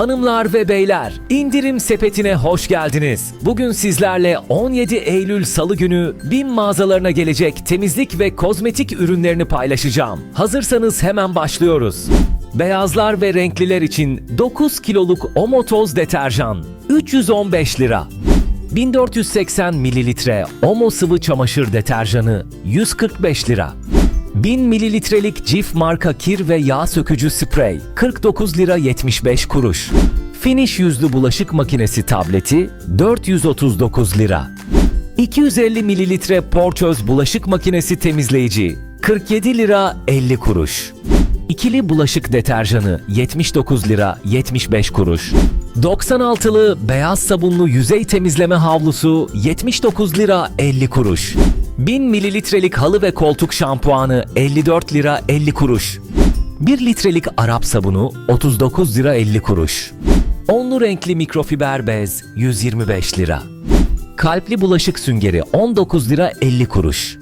Hanımlar ve beyler, indirim sepetine hoş geldiniz. Bugün sizlerle 17 Eylül Salı günü BİM mağazalarına gelecek temizlik ve kozmetik ürünlerini paylaşacağım. Hazırsanız hemen başlıyoruz. Beyazlar ve renkliler için 9 kiloluk Omo toz deterjan 315 lira. 1480 mililitre Omo sıvı çamaşır deterjanı 145 lira. 1000 mililitrelik Cif marka kir ve yağ sökücü sprey 49 lira 75 kuruş. Finish yüzlü bulaşık makinesi tableti 439 lira. 250 mililitre Porçöz bulaşık makinesi temizleyici 47 lira 50 kuruş. İkili bulaşık deterjanı 79 lira 75 kuruş. 96'lı beyaz sabunlu yüzey temizleme havlusu 79 lira 50 kuruş. 1000 mililitrelik halı ve koltuk şampuanı 54 lira 50 kuruş. 1 litrelik Arap sabunu 39 lira 50 kuruş. Onlu renkli mikrofiber bez 125 lira. Kalpli bulaşık süngeri 19 lira 50 kuruş.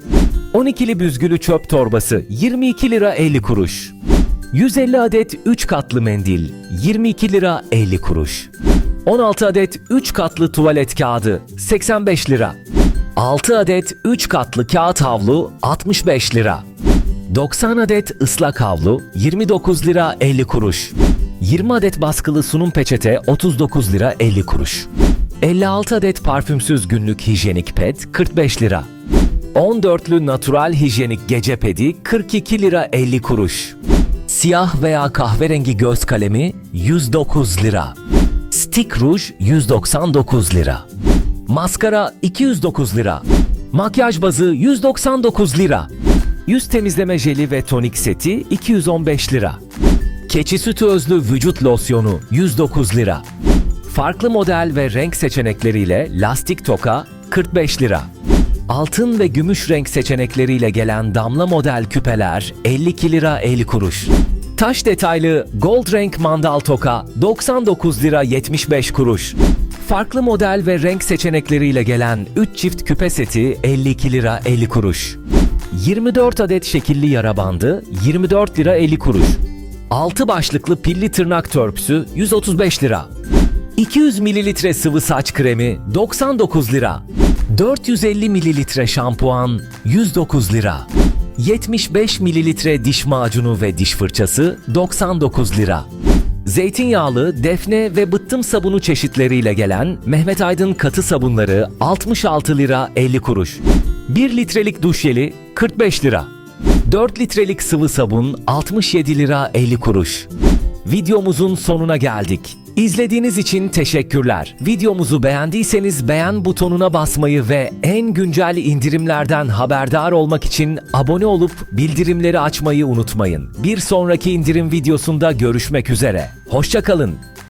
12'li büzgülü çöp torbası 22 lira 50 kuruş. 150 adet 3 katlı mendil 22 lira 50 kuruş. 16 adet 3 katlı tuvalet kağıdı 85 lira. 6 adet 3 katlı kağıt havlu 65 lira. 90 adet ıslak havlu 29 lira 50 kuruş. 20 adet baskılı sunum peçete 39 lira 50 kuruş. 56 adet parfümsüz günlük hijyenik pet 45 lira. 14'lü natural hijyenik gece pedi 42 lira 50 kuruş. Siyah veya kahverengi göz kalemi 109 lira. Stick ruj 199 lira. Maskara 209 lira. Makyaj bazı 199 lira. Yüz temizleme jeli ve tonik seti 215 lira. Keçi sütü özlü vücut losyonu 109 lira. Farklı model ve renk seçenekleriyle lastik toka 45 lira. Altın ve gümüş renk seçenekleriyle gelen damla model küpeler 52 lira 50 kuruş. Taş detaylı gold renk mandal toka 99 lira 75 kuruş. Farklı model ve renk seçenekleriyle gelen 3 çift küpe seti 52 lira 50 kuruş. 24 adet şekilli yara bandı 24 lira 50 kuruş. 6 başlıklı pilli tırnak törpüsü 135 lira. 200 mililitre sıvı saç kremi 99 lira. 450 mililitre şampuan 109 lira. 75 mililitre diş macunu ve diş fırçası 99 lira. Zeytinyağlı, defne ve bıttım sabunu çeşitleriyle gelen Mehmet Aydın katı sabunları 66 lira 50 kuruş. 1 litrelik duş jeli 45 lira. 4 litrelik sıvı sabun 67 lira 50 kuruş. Videomuzun sonuna geldik. İzlediğiniz için teşekkürler. Videomuzu beğendiyseniz beğen butonuna basmayı ve en güncel indirimlerden haberdar olmak için abone olup bildirimleri açmayı unutmayın. Bir sonraki indirim videosunda görüşmek üzere. Hoşçakalın.